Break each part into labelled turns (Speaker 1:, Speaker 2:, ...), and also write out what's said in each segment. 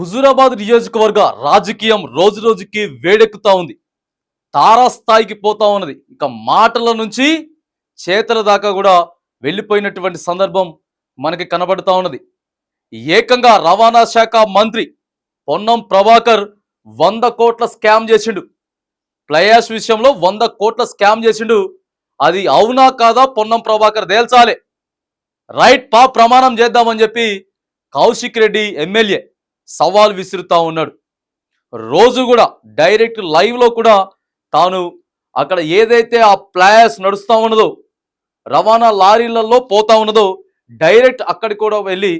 Speaker 1: హుజూరాబాద్ నియోజకవర్గ రాజకీయం రోజు రోజుకి వేడెక్కుతా ఉంది. తారాస్థాయికి పోతా ఉన్నది. ఇక మాటల నుంచి చేతల దాకా కూడా వెళ్ళిపోయినటువంటి సందర్భం మనకి కనబడుతూ ఉన్నది. ఏకంగా రవాణా శాఖ మంత్రి పొన్నం ప్రభాకర్ వంద కోట్ల స్కామ్ చేసిండు. ప్లయాష్ విషయంలో వంద కోట్ల స్కామ్ చేసిండు. అది అవునా కాదా పొన్నం ప్రభాకర్ తేల్చాలి. రైట్ పా ప్రమాణం చేద్దామని చెప్పి కౌశిక్ రెడ్డి ఎమ్మెల్యే సవాల్ విసురుతూ ఉన్నాడు. రోజు కూడా డైరెక్ట్ లైవ్లో కూడా తాను అక్కడ ఏదైతే ఆ ప్లాయర్స్ నడుస్తూ ఉన్నదో రవాణా లారీలలో పోతా ఉన్నదో డైరెక్ట్ అక్కడికి కూడా వెళ్ళి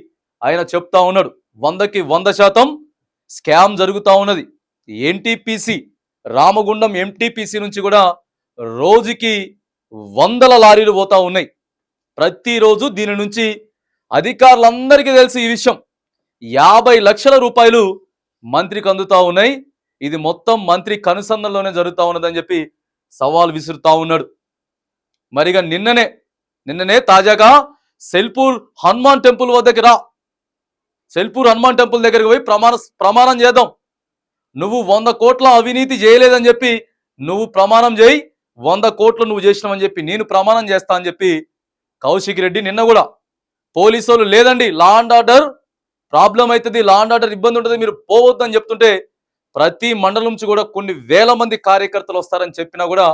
Speaker 1: ఆయన చెప్తా ఉన్నాడు. వందకి వంద శాతం స్కామ్ జరుగుతూ ఉన్నది. ఎన్టీపీసీ రామగుండం ఎంటీపీసీ నుంచి కూడా రోజుకి వందల లారీలు పోతా ఉన్నాయి. ప్రతిరోజు దీని నుంచి అధికారులందరికీ తెలిసి ఈ విషయం. యాభై లక్షల రూపాయలు మంత్రికి అందుతా ఉన్నాయి. ఇది మొత్తం మంత్రి కనుసంధంలోనే జరుగుతూ ఉన్నదని చెప్పి సవాల్ విసురుతా ఉన్నాడు. మరిగా నిన్ననే నిన్ననే తాజాగా సెల్పూర్ హనుమాన్ టెంపుల్ వద్దకి రా. సెల్పూర్ హనుమాన్ టెంపుల్ దగ్గరికి పోయి ప్రమాణ ప్రమాణం చేద్దాం. నువ్వు వంద కోట్ల అవినీతి చేయలేదని చెప్పి నువ్వు ప్రమాణం చేయి. వంద కోట్లు నువ్వు చేసినావని చెప్పి నేను ప్రమాణం చేస్తా అని చెప్పి కౌశిక్ రెడ్డి నిన్న కూడా పోలీసు లేదండి లా అండ్ ఆర్డర్ ప్రాబ్లం అవుతుంది లా అండ్ ఆర్డర్ ఇబ్బంది ఉంటుంది మీరు పోవద్దని చెప్తుంటే ప్రతి మండలం నుంచి కూడా కొన్ని వేల మంది కార్యకర్తలు వస్తారని చెప్పినా కూడా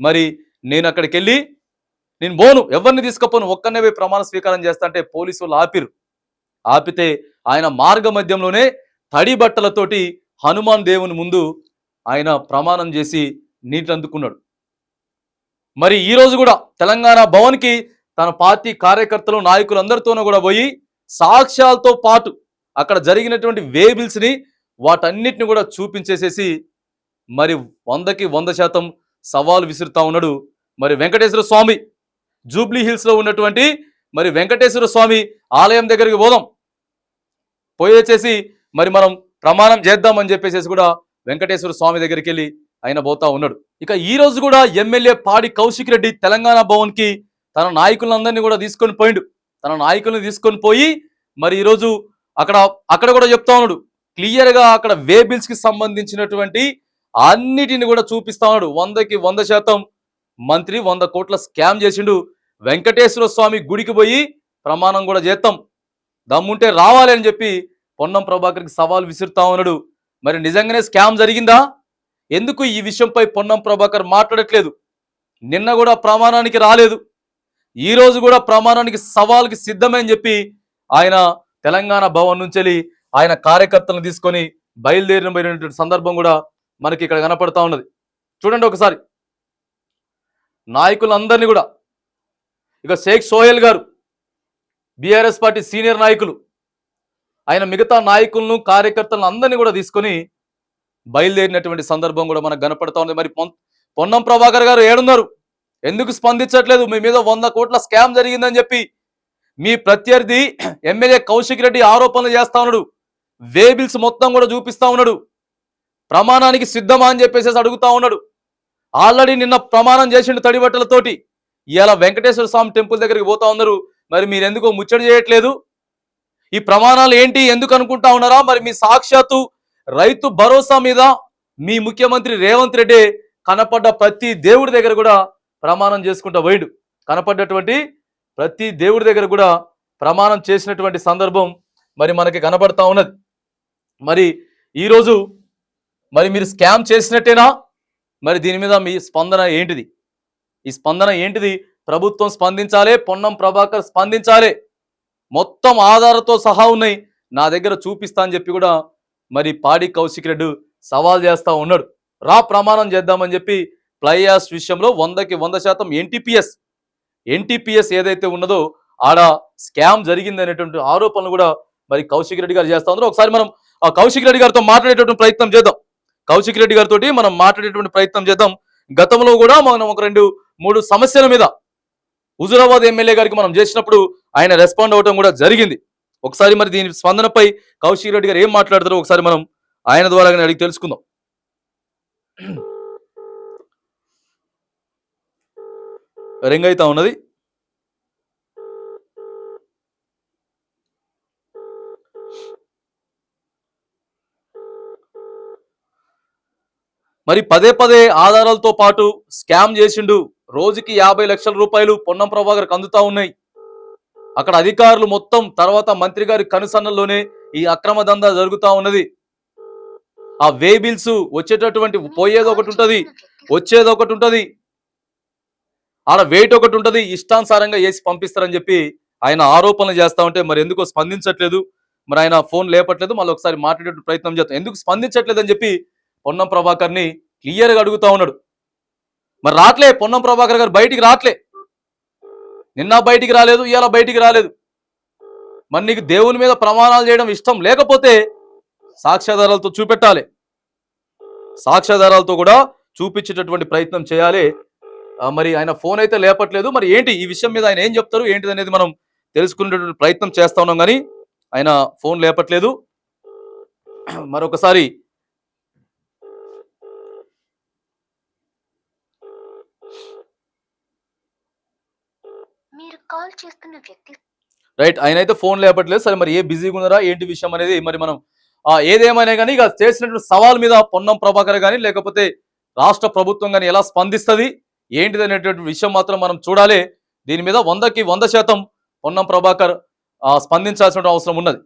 Speaker 1: మరి నేను అక్కడికి వెళ్ళి నేను పోను ఎవరిని తీసుకపోను ఒక్కనే పోయి ప్రమాణ స్వీకారం చేస్తా అంటే పోలీసు వాళ్ళు ఆపిరు. ఆపితే ఆయన మార్గ మధ్యంలోనే తడి బట్టలతోటి హనుమాన్ దేవుని ముందు ఆయన ప్రమాణం చేసి నీటిని అందుకున్నాడు. మరి ఈరోజు కూడా తెలంగాణ భవన్కి తన పార్టీ కార్యకర్తలు నాయకులందరితోనూ కూడా పోయి సాక్ష్యాలతో పాటు అక్కడ జరిగినటువంటి వేబిల్స్ని వాటన్నిటిని కూడా చూపించేసేసి మరి వందకి వంద శాతం సవాలు విసురుతా ఉన్నాడు మరి వెంకటేశ్వర స్వామి. జూబ్లీ హిల్స్లో ఉన్నటువంటి మరి వెంకటేశ్వర స్వామి ఆలయం దగ్గరికి పోదాం. పోయేసేసి మరి మనం ప్రమాణం చేద్దామని చెప్పేసి కూడా వెంకటేశ్వర స్వామి దగ్గరికి వెళ్ళి ఆయన పోతా ఉన్నాడు. ఇక ఈ రోజు కూడా ఎమ్మెల్యే పాడి కౌశిక్ రెడ్డి తెలంగాణ భవన్కి తన నాయకులందరినీ కూడా తీసుకొని పోయిండు. తన నాయకుల్ని తీసుకొని పోయి మరి ఈరోజు అక్కడ అక్కడ కూడా చెప్తా ఉన్నాడు. క్లియర్గా అక్కడ వే సంబంధించినటువంటి అన్నిటిని కూడా చూపిస్తా ఉన్నాడు. వందకి వంద శాతం మంత్రి వంద కోట్ల స్కామ్ చేసిండు. వెంకటేశ్వర స్వామి గుడికి పోయి ప్రమాణం కూడా చేస్తాం దమ్ముంటే రావాలి అని చెప్పి పొన్నం ప్రభాకర్కి సవాల్ విసురుతా ఉన్నాడు. మరి నిజంగానే స్కామ్ జరిగిందా? ఎందుకు ఈ విషయంపై పొన్నం ప్రభాకర్ మాట్లాడట్లేదు? నిన్న కూడా ప్రమాణానికి రాలేదు. ఈ రోజు కూడా ప్రమాణానికి సవాల్కి సిద్ధమని చెప్పి ఆయన తెలంగాణ భవన్ నుంచి వెళ్ళి ఆయన కార్యకర్తలను తీసుకొని బయలుదేరిన సందర్భం కూడా మనకి ఇక్కడ కనపడతా ఉన్నది. చూడండి ఒకసారి. నాయకులందరినీ కూడా. ఇక షేక్ సోహెల్ గారు బీఆర్ఎస్ పార్టీ సీనియర్ నాయకులు ఆయన మిగతా నాయకులను కార్యకర్తలను అందరినీ కూడా తీసుకొని బయలుదేరినటువంటి సందర్భం కూడా మనకు కనపడతా ఉంది మరి పొన్నం ప్రభాకర్ గారు ఏడున్నారు. ఎందుకు స్పందించట్లేదు? మీ మీద వంద కోట్ల స్కామ్ జరిగిందని చెప్పి మీ ప్రత్యర్థి ఎమ్మెల్యే కౌశిక్ రెడ్డి ఆరోపణలు చేస్తా ఉన్నాడు. వేబిల్స్ మొత్తం కూడా చూపిస్తా ఉన్నాడు. ప్రమాణానికి సిద్ధమా అని చెప్పేసి అడుగుతా ఉన్నాడు. ఆల్రెడీ నిన్న ప్రమాణం చేసిండు తడిబట్టలతోటి. ఇవాళ వెంకటేశ్వర స్వామి టెంపుల్ దగ్గరికి పోతా ఉన్నారు. మరి మీరు ఎందుకో ముచ్చట చేయట్లేదు? ఈ ప్రమాణాలు ఏంటి? ఎందుకు అనుకుంటా ఉన్నారా? మరి మీ సాక్షాత్తు రైతు భరోసా మీద మీ ముఖ్యమంత్రి రేవంత్ రెడ్డి కనపడ్డ ప్రతి దేవుడి దగ్గర కూడా ప్రమాణం చేసుకుంటా వైడు కనపడ్డటువంటి ప్రతి దేవుడి దగ్గర కూడా ప్రమాణం చేసినటువంటి సందర్భం మరి మనకి కనపడతా ఉన్నది. మరి ఈరోజు మరి మీరు స్కామ్ చేసినట్టేనా? మరి దీని మీద మీ స్పందన ఏంటిది? ఈ స్పందన ఏంటిది? ప్రభుత్వం స్పందించాలి పొన్నం ప్రభాకర్ స్పందించాలి. మొత్తం ఆధారతో సహా ఉన్నాయి. నా దగ్గర చూపిస్తా అని చెప్పి కూడా మరి పాడి కౌశిక్ రెడ్డి సవాల్ చేస్తూ ఉన్నాడు. రా ప్రమాణం చేద్దామని చెప్పి ప్లయాస్ విషయంలో వందకి వంద శాతం ఎన్టీపీఎస్ ఎన్టీపీఎస్ ఏదైతే ఉన్నదో ఆడ స్కామ్ జరిగింది అనేటువంటి ఆరోపణలు కూడా మరి కౌశిక్ రెడ్డి గారు చేస్తా ఉన్నారు. ఒకసారి మనం ఆ కౌశిక్ రెడ్డి గారితో మాట్లాడేటువంటి ప్రయత్నం చేద్దాం. కౌశిక్ రెడ్డి గారితో మనం మాట్లాడేటువంటి ప్రయత్నం చేద్దాం. గతంలో కూడా మనం ఒక రెండు మూడు సమస్యల మీద హుజురాబాద్ ఎమ్మెల్యే గారికి మనం చేసినప్పుడు ఆయన రెస్పాండ్ అవ్వడం కూడా జరిగింది. ఒకసారి మరి దీని స్పందనపై కౌశిక్ రెడ్డి గారు ఏం మాట్లాడతారో ఒకసారి మనం ఆయన ద్వారా అడిగి తెలుసుకుందాం. రింగ్ అయితే ఉన్నది. మరి పదే పదే ఆధారాలతో పాటు స్కామ్ చేసిండు. రోజుకి యాభై లక్షల రూపాయలు పొన్నం ప్రభాకర్కి అందుతా ఉన్నాయి. అక్కడ అధికారులు మొత్తం తర్వాత మంత్రి గారి కనుసన్నల్లోనే ఈ అక్రమ దందా జరుగుతూ ఉన్నది. ఆ వే బిల్స్ వచ్చేటటువంటి పోయేది ఒకటి ఉంటుంది. వచ్చేది ఒకటి ఉంటుంది. ఆడ వెయిట్ ఒకటి ఉంటుంది ఇష్టానుసారంగా వేసి పంపిస్తారని చెప్పి ఆయన ఆరోపణలు చేస్తా ఉంటే మరి ఎందుకో స్పందించట్లేదు. మరి ఆయన ఫోన్ లేపట్లేదు మళ్ళీ ఒకసారి మాట్లాడే ప్రయత్నం చేస్తాం ఎందుకు స్పందించట్లేదు అని చెప్పి పొన్నం ప్రభాకర్ని అడుగుతా ఉన్నాడు. మరి రాట్లే పొన్నం ప్రభాకర్ గారు బయటికి రాట్లే. నిన్న బయటికి రాలేదు ఇవాళ బయటికి రాలేదు. మరి నీకు దేవుని మీద ప్రమాణాలు చేయడం ఇష్టం లేకపోతే సాక్ష్యాధారాలతో చూపెట్టాలి. సాక్ష్యాధారాలతో కూడా చూపించేటటువంటి ప్రయత్నం చేయాలి. మరి ఆయన ఫోన్ అయితే లేపట్లేదు. మరి ఏంటి ఈ విషయం మీద ఆయన ఏం చెప్తారు? ఏంటిది అనేది మనం తెలుసుకునేటటువంటి ప్రయత్నం చేస్తా ఉన్నాం కానీ ఆయన ఫోన్ లేపట్లేదు. మరొకసారి
Speaker 2: మీరు కాల్ చేస్తున్న వ్యక్తి
Speaker 1: రైట్ ఆయన అయితే ఫోన్ లేపట్లేదు. సరే మరి ఏ బిజీగా ఉన్నారా? ఏంటి విషయం అనేది మరి మనం ఏదేమైనా కానీ ఇక చేసినటువంటి సవాల్ మీద పొన్నం ప్రభాకర్ కానీ లేకపోతే రాష్ట్ర ప్రభుత్వం కానీ ఎలా స్పందిస్తుంది? ఏంటిది అనేటువంటి విషయం మాత్రం మనం చూడాలి. దీని మీద వందకి వంద శాతం పొన్నం ప్రభాకర్ స్పందించాల్సిన అవసరం ఉన్నది.